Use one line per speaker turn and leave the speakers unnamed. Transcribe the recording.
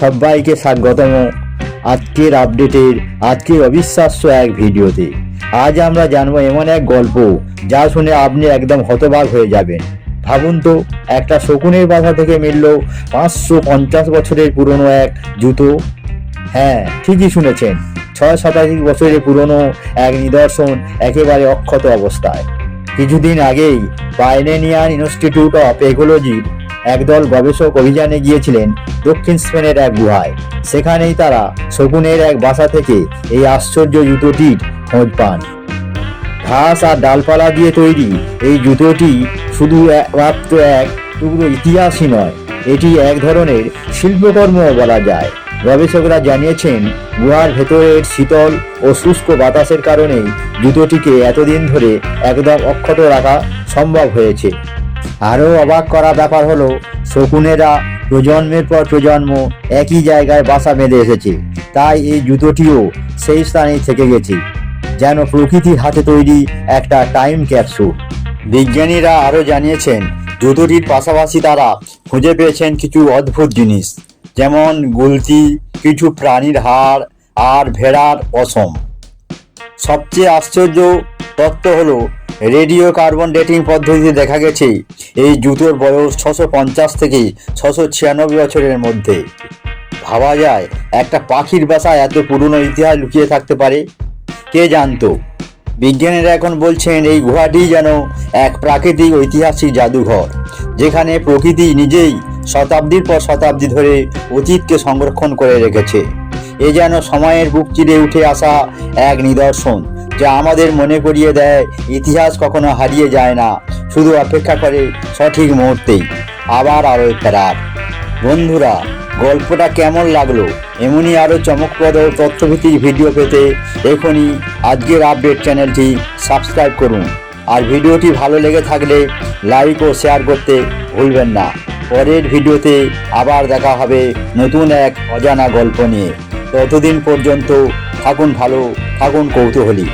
সবাইকে স্বাগতম আজকের আপডেটের, আজকের অবিশ্বাস্য এক ভিডিওতে। আজ আমরা জানব এমন এক গল্প যা শুনে আপনি একদম হতবাক হয়ে যাবেন। ভাবুন তো, একটা শকুনের বাসা থেকে মিলল পাঁচশো পঞ্চাশ বছরের পুরনো এক জুতো। হ্যাঁ ঠিকই শুনেছেন, ছয় শতাধিক বছরের পুরনো এক নিদর্শন একেবারে অক্ষত অবস্থায়। কিছুদিন আগেই পাইনেনিয়ান ইনস্টিটিউট অফ একোলজির একদল গবেষক অভিযানে গিয়েছিলেন দক্ষিণ স্পেনের এক গুহায়। সেখানেই তারা শকুনের এক বাসা থেকে এই আশ্চর্য জুতোটির খোঁজ পান। ঘাস আর ডালপালা দিয়ে তৈরি এই জুতোটি শুধু মাত্র এক টুকরো ইতিহাসই নয়, এটি এক ধরনের শিল্পকর্ম বলা যায়। গবেষকরা জানিয়েছেন, গুহার ভেতরের শীতল ও শুষ্ক বাতাসের কারণেই জুতোটিকে এতদিন ধরে একদম অক্ষত রাখা সম্ভব হয়েছে। আরও অবাক করা ব্যাপার হলো, শকুনেরা প্রজন্মের পর প্রজন্ম একই জায়গায় বাসা বেঁধে এসেছে। তাই এই জুতোটিও সেই স্থানেই থেকে গেছে, যেন প্রকৃতির হাতে তৈরি একটা টাইম ক্যাপসুল। বিজ্ঞানীরা আরও জানিয়েছেন, জুতোটির পাশাপাশি তারা খুঁজে পেয়েছেন কিছু অদ্ভুত জিনিস, যেমন গুলতি, কিছু প্রাণীর হাড় আর ভেড়ার অসম। সবচেয়ে আশ্চর্য তত্ত্ব হলো রেডিও কার্বন ডেটিং পদ্ধতিতে দেখা গেছে এই জুতোর বয়স ছশো পঞ্চাশ থেকে ছশো ছিয়ানব্বই বছরের মধ্যে। ভাবা যায়, একটা পাখির বাসায় এত পুরনো ইতিহাস লুকিয়ে থাকতে পারে? কে জানতো? বিজ্ঞানীরা এখন বলছেন এই গুহাটি যেন এক প্রাকৃতিক ঐতিহাসিক জাদুঘর, যেখানে প্রকৃতি নিজেই শতাব্দীর পর শতাব্দী ধরে অতীতকে সংরক্ষণ করে রেখেছে। এ যেন সময়ের বুক চিরে উঠে আসা এক নিদর্শন। যা আমাদের মনে করিয়ে দেয়, ইতিহাস কখনো হারিয়ে যায় না। শুধু অপেক্ষা করে সঠিক মুহূর্তেই। আবার আরও ফেরার বন্ধুরা, গল্পটা কেমন লাগল? এমনই আরও চমকপ্রদ তথ্যভিত্তিক ভিডিও পেতে এখনই আজকের আপডেট চ্যানেলটি সাবস্ক্রাইব করুন। আর ভিডিওটি ভালো লেগে থাকলে লাইক ও শেয়ার করতে ভুলবেন না। পরের ভিডিওতে আবার দেখা হবে নতুন এক অজানা গল্প নিয়ে। ততদিন পর্যন্ত থাকুন ভালো, থাকুন কৌতূহলী।